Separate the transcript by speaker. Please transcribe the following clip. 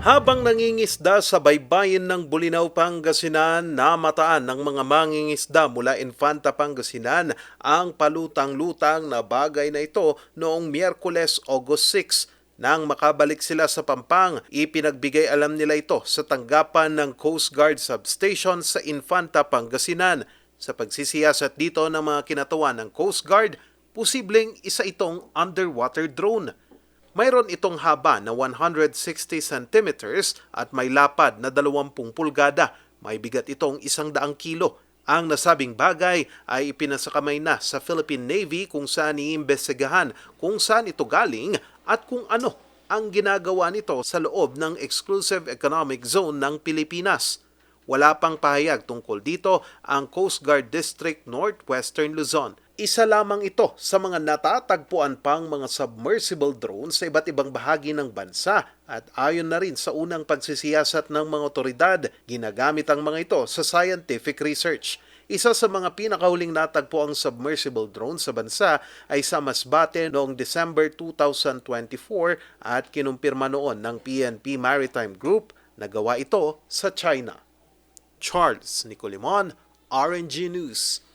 Speaker 1: Habang nangingisda sa baybayin ng Bulinaw, Pangasinan, namataan ng mga mangingisda mula Infanta, Pangasinan ang palutang-lutang na bagay na ito noong Miyerkules, August 6. Nang makabalik sila sa Pampang, ipinagbigay alam nila ito sa tanggapan ng Coast Guard Substation sa Infanta, Pangasinan. Sa pagsisiyasat dito ng mga kinatuwa ng Coast Guard, posibleng isa itong underwater drone. Mayroon itong haba na 160 centimeters at may lapad na 20 pulgada. May bigat itong 100 kilo. Ang nasabing bagay ay ipinasakamay na sa Philippine Navy kung saan iimbestigahan kung saan ito galing at kung ano ang ginagawa nito sa loob ng Exclusive Economic Zone ng Pilipinas. Wala pang pahayag tungkol dito ang Coast Guard District Northwestern Luzon. Isa lamang ito sa mga natatagpuan pang mga submersible drones sa iba't ibang bahagi ng bansa at ayon na rin sa unang pagsisiyasat ng mga otoridad, ginagamit ang mga ito sa scientific research. Isa sa mga pinakahuling natagpo ang submersible drone sa bansa ay sa Masbate noong December 2024 at kinumpirma noon ng PNP Maritime Group na gawa ito sa China. Charles Nicolimon, RNG News.